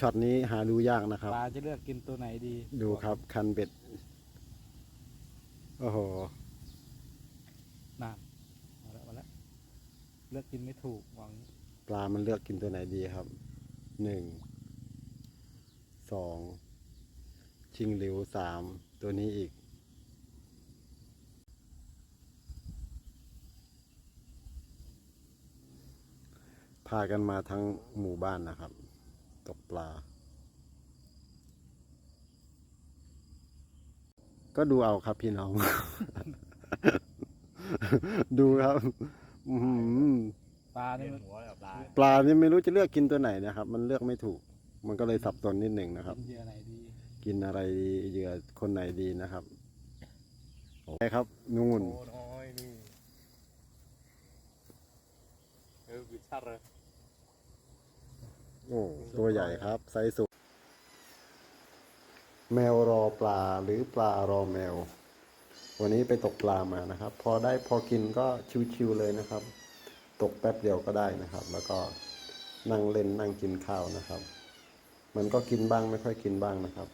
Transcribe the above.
ช็อตนี้หาดูยากนะครับ ปลาจะเลือกกินตัวไหนดีดูครับ คันเบ็ด โอ้โหนั่นมาแล้วมาแล้วเลือกกินไม่ถูกหวังปลามันเลือกกินตัวไหนดีครับ หนึ่ง สอง ชิงหลิวสาม ตัวนี้อีก พากันมาทั้งหมู่บ้านนะครับตกปลา ก็ดูเอาครับพี่น้อง ดูครับอื้อหือปลาเปนี่ลี่ยนมันหัวแบบลายปลานี่ไม่รู้จะเลือกกินตัวไหนนะครับ มันเลือกไม่ถูก มันก็เลยสับสนนิดหนึ่งนะครับกินเหยื่อไหนดีกินอะไรดีเหยื่อคนไหนดีนะครับโอเคครับ นู่น โอ้น้อยนี่เออวิชาเลย โอ้ตัวใหญ่ครับ ไซส์สุด แมวรอปลาหรือปลารอแมว วันนี้ไปตกปลามานะครับ พอได้พอกินก็ชิวๆเลยนะครับ ตกแป๊บเดียวก็ได้นะครับ แล้วก็นั่งเล่นนั่งกินข้าวนะครับ มันก็กินบ้างไม่ค่อยกินบ้างนะครับ